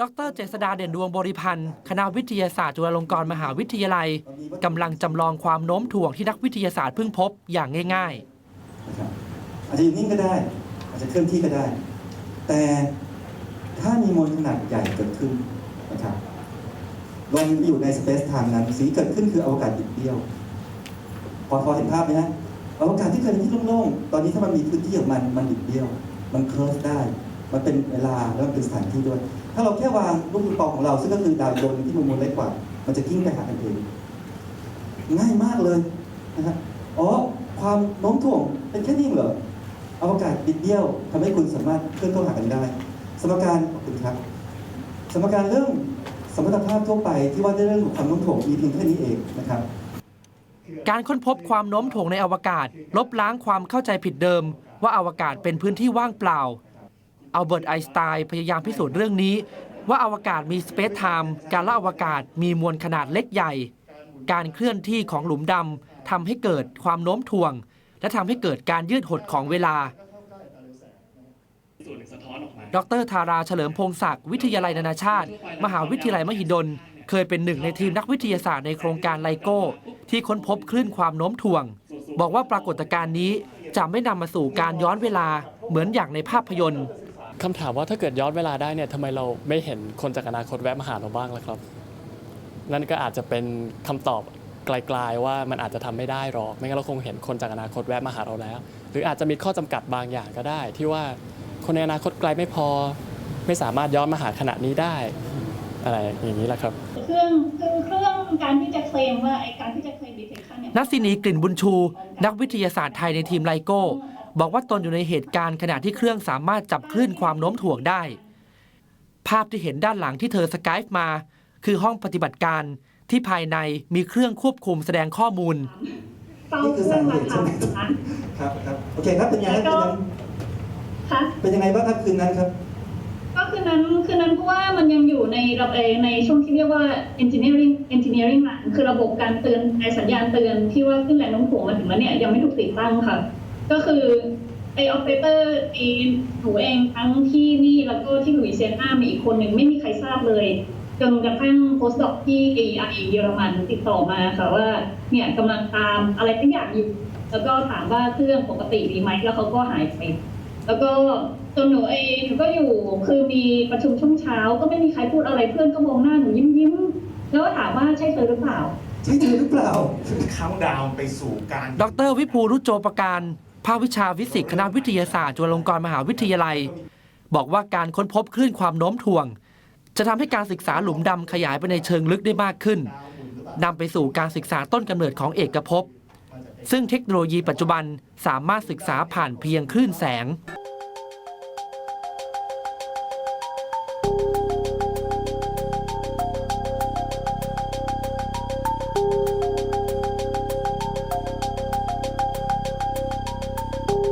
ดรเจษดาเด่นดวงบริพันธ์ คณะวิทยาศาสตร์จุฬาลงกรณ์มหาวิทยาลัยกำลังจำลองความโน้มถ่วงที่นักวิทยาศาสตร์เพิ่งพบอย่างง่ายนะครับอาจจะอยู่นิ่งก็ได้ อาจจะเคลื่อนที่ก็ได้ แต่ถ้ามีมวลขนาดใหญ่เกิดขึ้นนะครับลองอยู่ในสเปซไทม์นั้นสีเกิดขึ้นคืออวกาศบิดเบี้ยว พอพอเห็นภาพไหมฮะอวกาศที่เคยเป็นที่โล่งๆตอนนี้ถ้ามันมีพื้นที่ของมันมันบิดเบี้ยว มันเคิร์ฟได้ มันเป็นเวลาแล้วเป็นสถานที่ด้วย ถ้าเราแค่วางลูกปิงปองของเรา ซึ่งก็คือดาวดวงหนึ่งที่มันมวลเล็กกว่า มันจะกิ้งไปหากันเองง่ายมากเลยนะฮะอ๋อความโน้มถ่วงเป็นแค่นี้เหรออวกาศบิดเบี้ยวทำให้คุณสามารถเคลื่อนเข้าหากันได้ สมการขอบคุณครับ สมการเรื่องสมรรถภาพทั่วไปที่ว่าด้วยเรื่องของความโน้มถ่วงมีเพียงแค่นี้เองนะครับการค้นพบความโน้มถ่วงในอวกาศ ลบล้างความเข้าใจผิดเดิม ว่าอวกาศเป็นพื้นที่ว่างเปล่า อัลเบิร์ตไอน์สไตน์พยายามพิสูจน์เรื่องนี้ ว่าอวกาศมีสเปซไทม์การละอวกาศมีมวลขนาดเล็กใหญ่ การเคลื่อนที่ของหลุมดำทำให้เกิดความโน้มถ่วง และทำให้เกิดการยืดหดของเวลา ดรธาราเฉลิมพงศักดิ์วิทยาลัยนานาชาติ มหาวิทยาลัยมหิดล เคยเป็นหนึ่งในทีมนักวิทยาศาสตร์ในโครงการไลโก้ ที่ค้นพบคลื่นความโน้มถ่วง บอกว่าปรากฏการณ์นี้จะไม่นำมาสู่การย้อนเวลาเหมือนอย่างในภาพยนตร์ คำถามว่าถ้าเกิดย้อนเวลาได้เนี่ยทำไมเราไม่เห็นคนจากอนาคตแวะมาหาเราบ้างล่ะครับ นั่นก็อาจจะเป็นคำตอบไกลๆว่ามันอาจจะทำไม่ได้หรอก ไม่งั้นเราคงเห็นคนจากอนาคตแวะมาหาเราแล้ว หรืออาจจะมีข้อจำกัดบางอย่างก็ได้ ที่ว่าคนในอนาคตไกลไม่พอ ไม่สามารถย้อนมาหาขณะนี้ได้ อะไรอย่างนี้แหละครับ เครื่องคือเครื่องการที่จะเคลมว่าไอการที่จะเคลม detection เนี่ยนักศินีกลิ่นบุญชู นักวิทยาศาสตร์ไทยในทีมไลโก้ บอกว่าตนอยู่ในเหตุการณ์ขณะที่เครื่องสามารถจับคลื่นความโน้มถ่วงได้ ภาพที่เห็นด้านหลังที่เธอสกายมา คือห้องปฏิบัติการที่ภายในมีเครื่องควบคุมแสดงข้อมูลเฝ้านี่เคคือรื่อสางเหราตุคาใช่ไหมค่ะครับครับโอเคครับเป็นยังไงครับค่ะเป็นยังไงบ้างครับคืนนั้นครับก็คือนั้นคือนั้นเพราะว่ามันยังอยู่ในระบบในช่วงที่เรียกว่า engineering engineering หลังคือระบบการเตือนไอสัญญาณเตือนที่ว่าขึ้นแรงโน้มถ่วงมาถึงแล้วเนี่ยยังไม่ถูกติดตั้งค่ะ ก็คือไอออปเปอเตอร์ไอหนูเองทั้งที่นี่แล้วก็ที่หลุยเซียนามีอีกคนหนึ่งไม่มีใครทราบเลยจนกระทั่งโพสต์ดอกที่ AI เยอรมันติดต่อมาค่ะว่าเนี่ยกำลังตามอะไรทั้งอย่างอยู่ แล้วก็ถามว่าเครื่องปกติดีไหมแล้วเขาก็หายไป แล้วก็จนหนูเองหนูก็อยู่คือมีประชุมช่วงเช้า ก็ไม่มีใครพูดอะไรเพื่อนก็มองหน้าหนูยิ้มยิ้มๆแล้วก็ถามว่าใช่เธอหรือเปล่า ใช่เธอหรือเปล่า เขาดาวน์ไปสู่การดรวิภูรุจโจประการ ภาควิชาฟิสิกส์คณะวิทยาศาสตร์จุฬาลงกรณ์มหาวิทยาลัย บอกว่าการค้นพบคลื่นความโน้มถ่วง จะทำให้การศึกษาหลุมดำขยายไปในเชิงลึกได้มากขึ้น นำไปสู่การศึกษาต้นกำเนิดของเอกภพซึ่งเทคโนโลยีปัจจุบันสามารถศึกษาผ่านเพียงคลื่นแสง